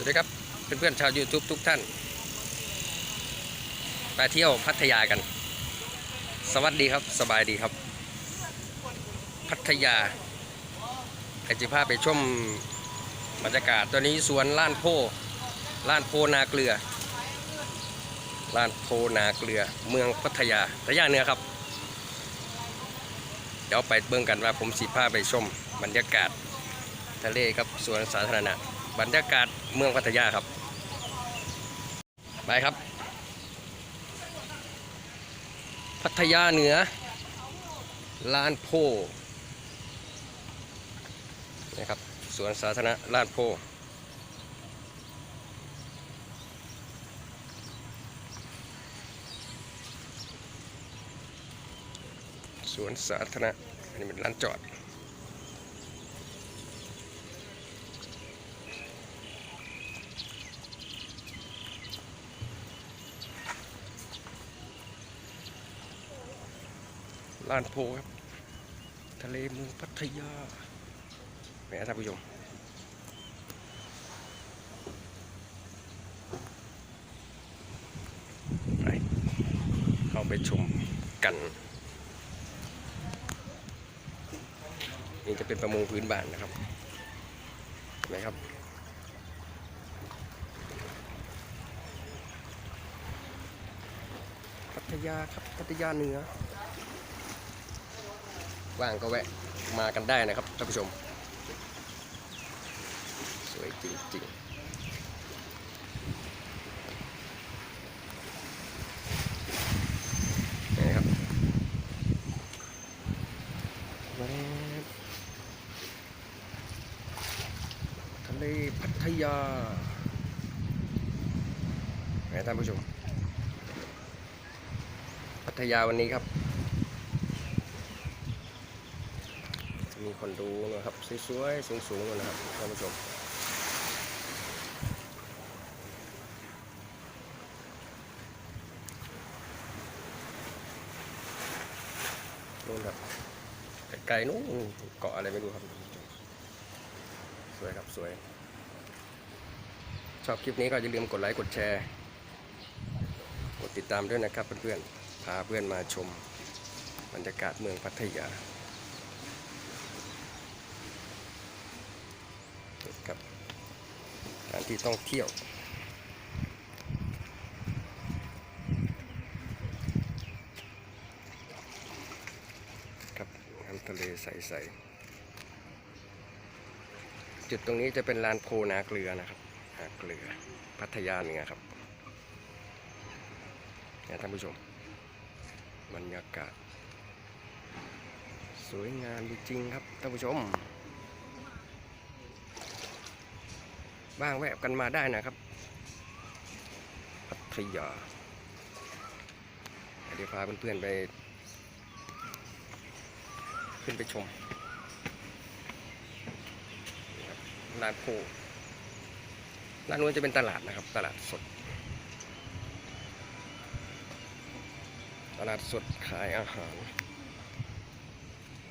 วัสดีครับเพื่อนๆชาว YouTube ทุกท่านไปเที่ยวพัทยากัน สวัสดีครับสบายดีครับ พัทยาใครจะพาไปชมบรรยากาศตอนนี้สวนล้านโพล้านโพนาเกลือล้านโพนาเกลือเมืองพัทยาพัทยาเหนือครับ เดี๋ยวไปเบิ่งกันว่าผมสิพาไปชมบรรยากาศทะเลครับสวนสาธารณะ บรรยากาศเมืองพัทยาครับ ไปครับ พัทยาเหนือ ลานโพนะครับสวนสาธารณะลานโพสวนสาธารณะอันนี้เป็นลานจอด ลานโพครับ ทะเลเมืองพัทยาแหมท่านผู้ชมไปเข้าไปชมกัน นี่จะเป็นประมงพื้นบ้านนะครับเห็นไหมครับพัทยาครับพัทยาเหนือ ว่างก็แวะมากันได้นะครับท่านผู้ชม สวยจริงๆนี่ครับทะเลพัทยาไหนท่านผู้ชม พัทยาวันนี้ครับ มีคนดูนะครับสวยๆสูงๆนะครับท่านผู้ชมนู่นครับไกลๆนู้นเกาะอะไรไม่รู้ครับ สวยครับสวย ชอบคลิปนี้ก็อย่าลืมกดไลค์กดแชร์ กดติดตามด้วยนะครับเพื่อนๆพาเพื่อนมาชมบรรยากาศเมืองพัทยา กับการที่ต้องเที่ยวกับน้ำทะเลใสๆจุดตรงนี้จะเป็นลานโพนาเกลือนะครับนาเกลือพัทยาเหนือครับเนี่ยท่านผู้ชมบรรยากาศ สวยงามจริงๆครับท่านผู้ชม บ้างแวะกันมาได้นะครับพัทยาเดี๋ยวพาเพื่อนๆไป ขึ้นไปชมนี่ครับร้านโพร้านนู้นจะเป็นตลาดนะครับ ตลาดสด ตลาดสดขายอาหาร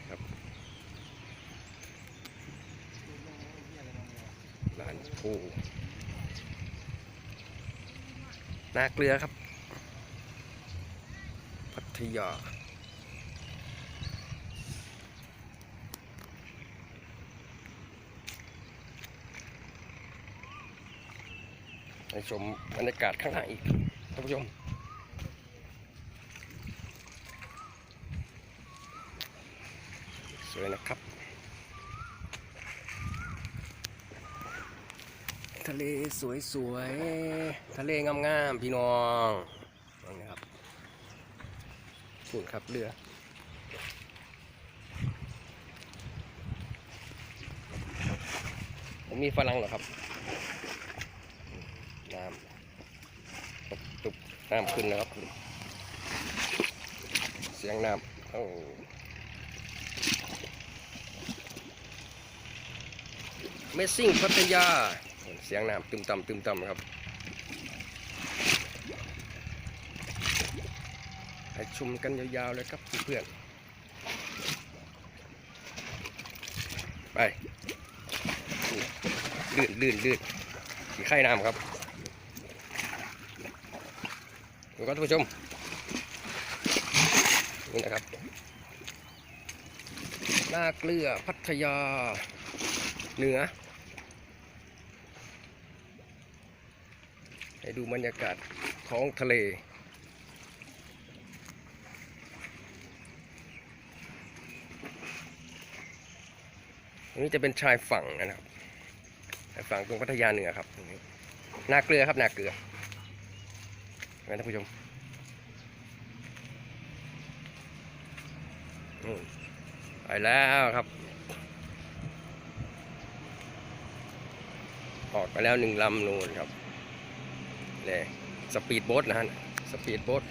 ครับ ร้านปูนาเกลือครับ พัทยาไปชมบรรยากาศข้างหน้าอีกท่านผู้ชมสวยนะครับ ทะเลสวยๆ ทะเลงามๆ พี่น้องนี่ครับฝุ่นครับเรือผมมีฝรั่งเหรอครับ น้ำตุบน้ำขึ้นแล้วครับ เสียงน้ำโอ้เมซิ่งพัทยา สียงน้ำตึมต่ำตึมต่ำครับให้ชมกันยาวๆเลยครับเพื่อนๆไปลื่นลื่นลื่นขี่ไข่น้ำครับดูครับท่านผู้ชมนี่นะครับหน้าเกลือพัทยาเหนือ ให้ดูบรรยากาศท้องทะเลตรงนี้จะเป็นชายฝั่งนะครับชายฝั่งตรงพัทยาเหนือครับนาเกลือครับนาเกลือนไหมท่านผู้ชมอืมไปแล้วครับ ออกไปแล้วหนึ่งลำนูนครับ นี่สปีดโบ๊ทนะฮะสปีดโบ๊ท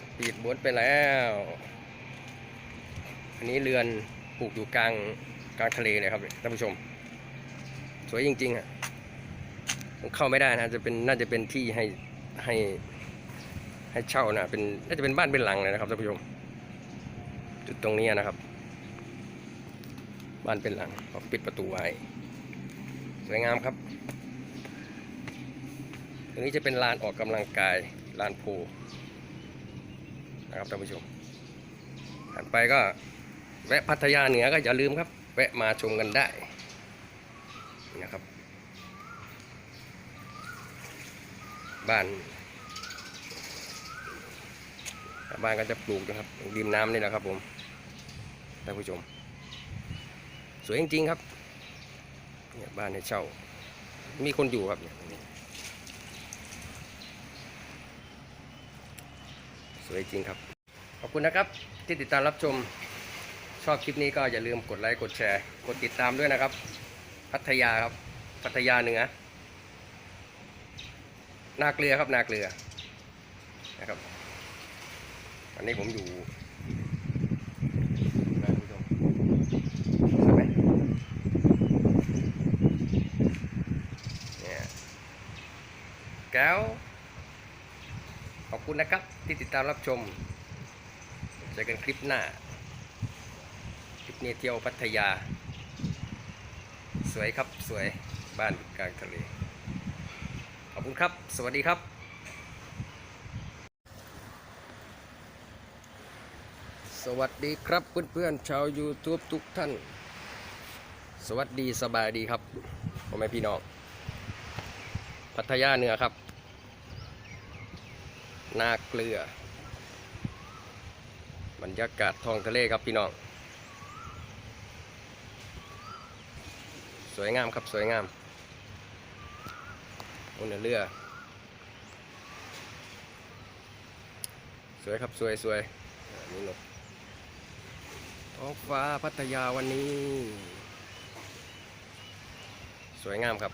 สปีดโบ๊ทไปแล้ว อันนี้เรือนปลูกอยู่กลางกลางทะเลเลยครับท่านผู้ชม สวยจริงๆอะเข้าไม่ได้นะจะเป็นน่าจะเป็นที่ให้ให้ให้เช่านะเป็นน่าจะเป็นบ้านเป็นหลังเลยนะครับท่านผู้ชม จุดตรงนี้นะครับ บ้านเป็นหลังปิดประตูไว้ สวยงามครับตรงนี้จะเป็นลานออกกำลังกายลานพลนะครับท่านผู้ชมผ่านไปก็แวะพัทยาเหนือก็อย่าลืมครับ แวะมาชมกันได้นี่นะครับ บ้านบ้านก็จะปลูกนะครับริมน้ำนี่แหละครับผมท่านผู้ชม สวยจริงๆครับ เนี่ยบ้านให้เช่า มีคนอยู่ครับเนี่ยสวยจริงครับ ขอบคุณนะครับที่ติดตามรับชมชอบคลิปนี้ก็อย่าลืมกดไลค์กดแชร์ กดติดตามด้วยนะครับ พัทยาครับ พัทยาเหนือนาเกลือครับนาเกลือนะครับวันนี้ผมอยู่นะคุณผู้ชมใช่ไหมเนี่ยแก้ว ขอบ คุณนะครับ ที่ติดตามรับชมเจอกันคลิปหน้า คลิปนี้เที่ยวพัทยา สวยครับสวยบ้านกลางทะเล ขอบคุณครับ สวัสดีครับสวัสดีครับเพื่อนๆชาว YouTube ทุกท่าน สวัสดีสบายดีครับพ่อแม่พี่น้อง พัทยาเหนือครับ นาเกลือบรรยากาศท้องทะเลครับพี่น้อง สวยงามครับสวยงามบนเรือ สวยครับสวยสวยนี่นกท้องฟ้าพัทยาวันนี้ สวยงามครับ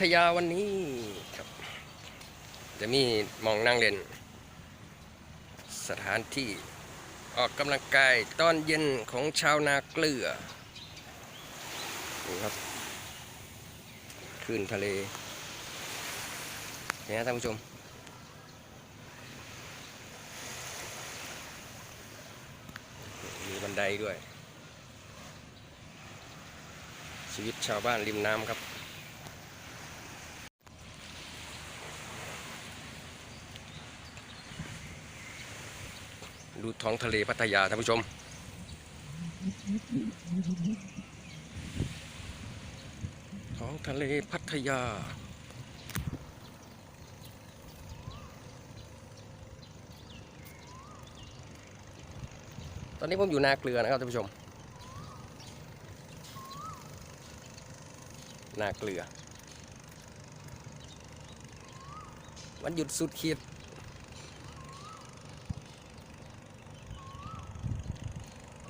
ทยาวันนี้ครับ จะมีมองนั่งเล่น สถานที่ออกกำลังกายตอนเย็นของชาวนาเกลือนี่ครับคลื่นทะเลเนี่ยนะท่านผู้ชม มีบันไดด้วย ชีวิตชาวบ้านริมน้ำครับ ดูท้องทะเลพัทยาท่านผู้ชม ท้องทะเลพัทยา ตอนนี้ผมอยู่นาเกลือนะครับท่านผู้ชม นาเกลือ วันหยุดสุดขีด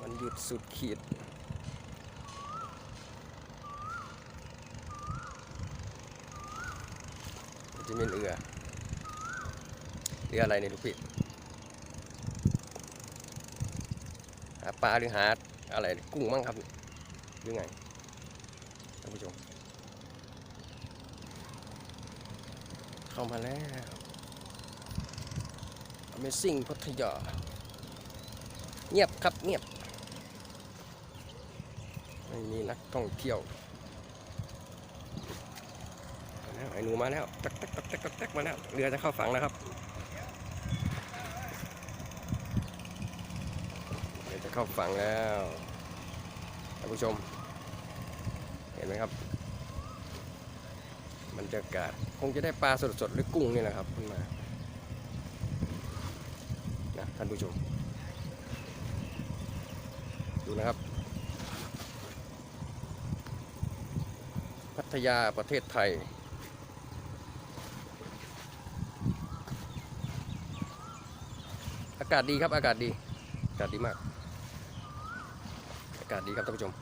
วัน หยุดสุดขีด จะมีเรือเรืออะไรเนี่ยลูกพี่หาปลาหรือหาอะไรกุ้งมั้งครับหรือไงท่านผู้ชม เข้ามาแล้ว Amazing พัทยาเงียบครับเงียบ ไม่มีนักท่องเที่ยวมาแล้วไอ้หนูมาแล้วตักตักตักตักตักตักมาแล้วเรือจะเข้าฝั่งแล้วครับเรือจะเข้าฝั่งแล้วท่านผู้ชม เห็นไหมครับบรรยากาศคงจะได้ปลาสดๆหรือกุ้งนี่แหละครับขึ้นมานะท่านผู้ชม ดูนะครับ ทยาประเทศไทย อากาศดีครับอากาศดี อากาศดีมาก อากาศดีครับท่านผู้ชม